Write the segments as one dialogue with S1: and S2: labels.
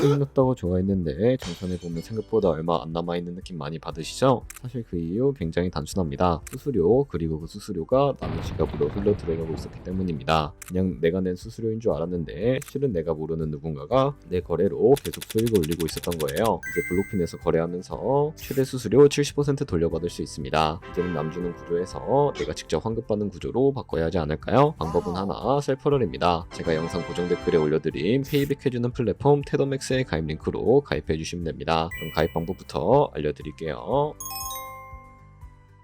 S1: 끝났다고 좋아했는데 정산해보면 생각보다 얼마 안 남아있는 느낌 많이 받으시죠? 사실 그 이유 굉장히 단순합니다. 수수료 그리고 그 수수료가 남의 지갑으로 흘러 들어가고 있었기 때문입니다. 그냥 내가 낸 수수료인 줄 알았는데 실은 내가 모르는 누군가가 내 거래로 계속 수익을 올리고 있었던 거예요. 이제 블록핀에서 거래하면서 최대 수수료 70% 돌려받을 수 있습니다. 이제는 남주는 구조에서 내가 직접 환급받는 구조로 바꿔야 하지 않을까요? 방법은 하나 셀퍼럴입니다. 제가 영상 고정 댓글에 올려드린 페이백 해주는 플랫폼 테더맥스 의 가입 링크로 가입해 주시면 됩니다. 그럼 가입 방법부터 알려드릴게요.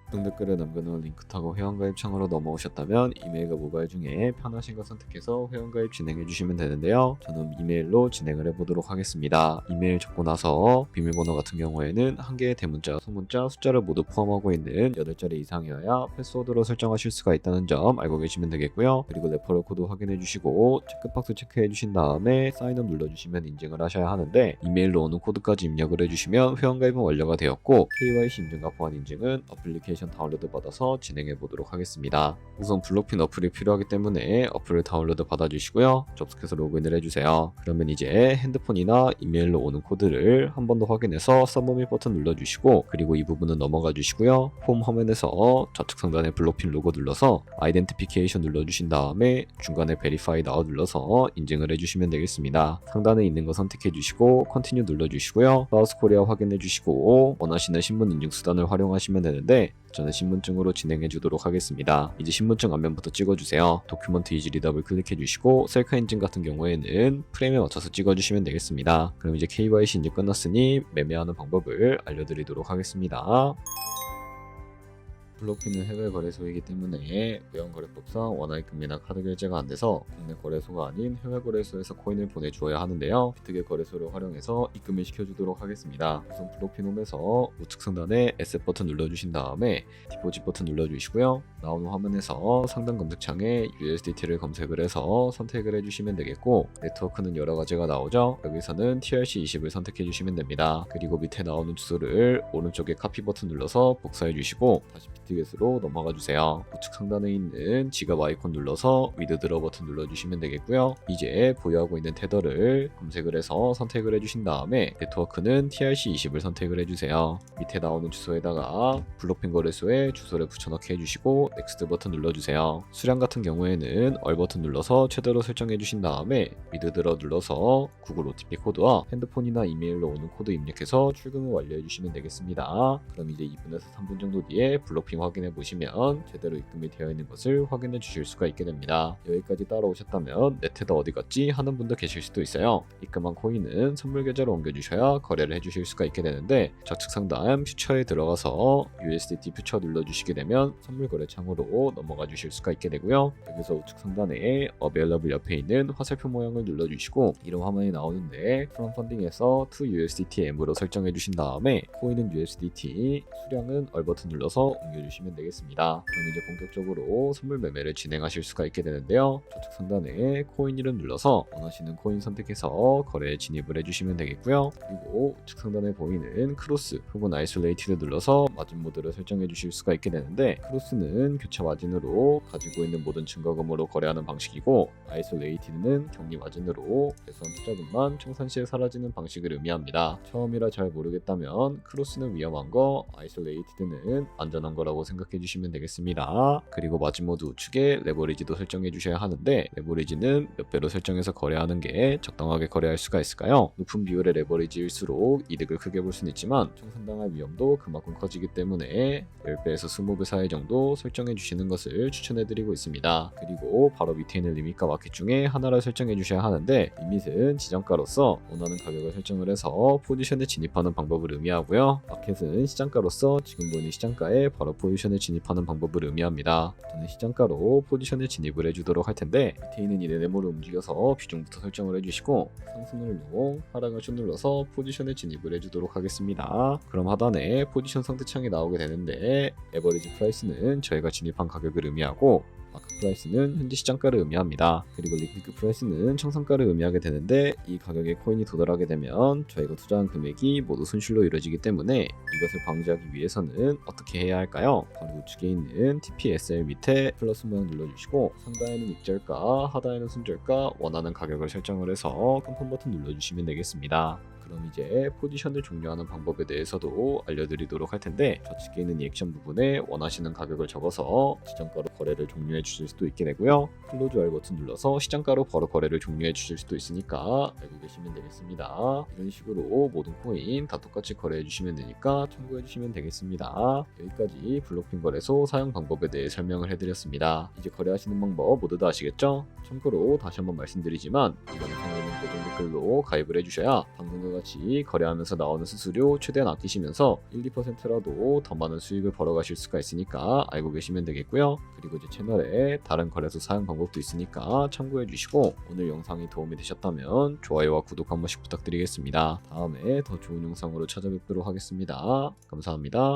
S1: 고정 댓글에 남겨놓은 링크 타고 회원가입 창으로 넘어오셨다면 이메일과 모바일 중에 편하신 거 선택해서 회원가입 진행해 주시면 되는데요. 저는 이메일로 진행을 해보도록 하겠습니다. 이메일 적고 나서 비밀번호 같은 경우에는 한 개의 대문자, 소문자, 숫자를 모두 포함하고 있는 8자리 이상이어야 패스워드로 설정하실 수가 있다는 점 알고 계시면 되겠고요. 그리고 레퍼럴 코드 확인해 주시고 체크박스 체크해 주신 다음에 사인업 눌러주시면 인증을 하셔야 하는데 이메일로 오는 코드까지 입력을 해주시면 회원가입은 완료가 되었고 KYC 인증과 보안 인증은 어플리케이션 다운로드 받아서 진행해 보도록 하겠습니다. 우선 블록핀 어플이 필요하기 때문에 어플을 다운로드 받아주시고요. 접속해서 로그인을 해주세요. 그러면 이제 핸드폰이나 이메일로 오는 코드를 한 번 더 확인해서 서브밋 버튼 눌러주시고 그리고 이 부분은 넘어가 주시고요. 홈 화면에서 좌측 상단에 블록핀 로고 눌러서 아이덴티피케이션 눌러주신 다음에 중간에 베리파이 나우 눌러서 인증을 해주시면 되겠습니다. 상단에 있는 거 선택해 주시고 컨티뉴 눌러주시고요. 사우스 코리아 확인해 주시고 원하시는 신분 인증 수단을 활용하시면 되는데 저는 신분증으로 진행해 주도록 하겠습니다. 이제 신분증 앞면부터 찍어주세요. 도큐먼트 이지 리더블 클릭해 주시고 셀카 인증 같은 경우에는 프레임에 맞춰서 찍어주시면 되겠습니다. 그럼 이제 KYC 인증 끝났으니 매매하는 방법을 알려드리도록 하겠습니다. 블록핀은 해외 거래소이기 때문에 외환거래법상 원화입금이나 카드 결제가 안 돼서 국내 거래소가 아닌 해외 거래소에서 코인을 보내주어야 하는데요. 비트게 거래소를 활용해서 입금을 시켜주도록 하겠습니다. 우선 블록핀 홈에서 우측 상단에 에셋 버튼 눌러주신 다음에 디포짓 버튼 눌러주시고요. 나오는 화면에서 상단 검색창에 USDT를 검색을 해서 선택을 해주시면 되겠고 네트워크는 여러 가지가 나오죠. 여기서는 TRC20을 선택해 주시면 됩니다. 그리고 밑에 나오는 주소를 오른쪽에 카피 버튼 눌러서 복사해 주시고 다시 비트겟으로 넘어가 주세요. 우측 상단에 있는 지갑 아이콘 눌러서 위드 드러 버튼 눌러주시면 되겠고요. 이제 보유하고 있는 테더를 검색을 해서 선택을 해주신 다음에 네트워크는 TRC20을 선택을 해주세요. 밑에 나오는 주소에다가 블록핀 거래소에 주소를 붙여넣기 해주시고 넥스트 버튼 눌러주세요. 수량 같은 경우에는 얼 버튼 눌러서 최대로 설정해 주신 다음에 위드 드러 눌러서 구글 OTP 코드와 핸드폰이나 이메일로 오는 코드 입력해서 출금을 완료해 주시면 되겠습니다. 그럼 이제 2분에서 3분 정도 뒤에 블록 핑 확인해 보시면 제대로 입금이 되어 있는 것을 확인해 주실 수가 있게 됩니다. 여기까지 따라오셨다면 내 테더 어디 갔지 하는 분도 계실 수도 있어요. 입금한 코인은 선물 계좌로 옮겨 주셔야 거래를 해 주실 수가 있게 되는데 좌측 상단 퓨처에 들어가서 USDT 퓨처 눌러 주시게 되면 선물 거래 창으로 넘어가 주실 수가 있게 되고요. 여기서 우측 상단에 어베일러블 옆에 있는 화살표 모양을 눌러 주시고 이런 화면이 나오는데 프롬 펀딩에서 to USDT M으로 설정해 주신 다음에 코인은 USDT 수량은 얼 버튼 눌러서 옮겨 주시면 되겠습니다. 그럼 이제 본격적으로 선물 매매를 진행하실 수가 있게 되는데요. 좌측 상단에 코인 이름 눌러서 원하시는 코인 선택해서 거래에 진입을 해주시면 되겠고요. 그리고 우측 상단에 보이는 크로스 혹은 아이솔레이티드 눌러서 마진 모드를 설정해 주실 수가 있게 되는데 크로스는 교차 마진으로 가지고 있는 모든 증거금으로 거래하는 방식이고 아이솔레이티드는 격리 마진으로 예선 투자금만 청산 시에 사라지는 방식을 의미합니다. 처음이라 잘 모르겠다면 크로스는 위험한 거, 아이솔레이티드는 안전한 거라고 생각해 주시면 되겠습니다. 그리고 마진 모드 우측에 레버리지도 설정해 주셔야 하는데 레버리지는 몇 배로 설정해서 거래하는 게 적당하게 거래할 수가 있을까요? 높은 비율의 레버리지일수록 이득을 크게 볼 수는 있지만 청산당할 위험도 그만큼 커지기 때문에 10배에서 20배 사이 정도 설정해 주시는 것을 추천해 드리고 있습니다. 그리고 바로 밑에 있는 리밋과 마켓 중에 하나를 설정해 주셔야 하는데 리밋은 지정가로서 원하는 가격을 설정을 해서 포지션에 진입하는 방법을 의미하고요. 마켓은 시장가로서 지금 보이는 시장가에 바로 포 지션에 진입하는 방법을 의미합니다. 저는 시장가로 포지션에 진입을 해주도록 할 텐데 밑에 있는 이 네모를 움직여서 비중부터 설정을 해주시고 누르고 하락을 쭉 눌러서 포지션에 진입을 해주도록 하겠습니다. 그럼 하단에 포지션 상대창이 나오게 되는데 에버리지 프라이스는 저희가 진입한 가격을 의미하고 마크 프라이스는 현재 시장가를 의미합니다. 그리고 리퀴드 프라이스는 청산가를 의미하게 되는데 이 가격에 코인이 도달하게 되면 저희가 투자한 금액이 모두 손실로 이루어지기 때문에 이것을 방지하기 위해서는 어떻게 해야 할까요? 바로 우측에 있는 TPSL 밑에 플러스 모양 눌러주시고 상단에는 익절가, 하단에는 손절가 원하는 가격을 설정을 해서 컨펌 버튼 눌러주시면 되겠습니다. 그럼 이제 포지션을 종료하는 방법에 대해서도 알려드리도록 할 텐데 좌측에 있는 이 액션 부분에 원하시는 가격을 적어서 지정가로 거래를 종료해 주실 수도 있게 되고요. 클로즈 알 버튼 눌러서 시장가로 바로 거래를 종료해 주실 수도 있으니까 알고 계시면 되겠습니다. 이런 식으로 모든 코인 다 똑같이 거래해 주시면 되니까 참고해 주시면 되겠습니다. 여기까지 블록핀 거래소 사용 방법에 대해 설명을 해드렸습니다. 이제 거래하시는 방법 모두 다 아시겠죠? 참고로 다시 한번 말씀드리지만 이 영상에 있는 고정 댓글로 가입을 해주셔야 방금과 같이 거래하면서 나오는 수수료 최대한 아끼시면서 1, 2%라도 더 많은 수익을 벌어가실 수가 있으니까 알고 계시면 되겠고요. 그리고 이제 채널에 다른 거래소 사용 방법도 있으니까 참고해 주시고 오늘 영상이 도움이 되셨다면 좋아요와 구독 한 번씩 부탁드리겠습니다. 다음에 더 좋은 영상으로 찾아뵙도록 하겠습니다. 감사합니다.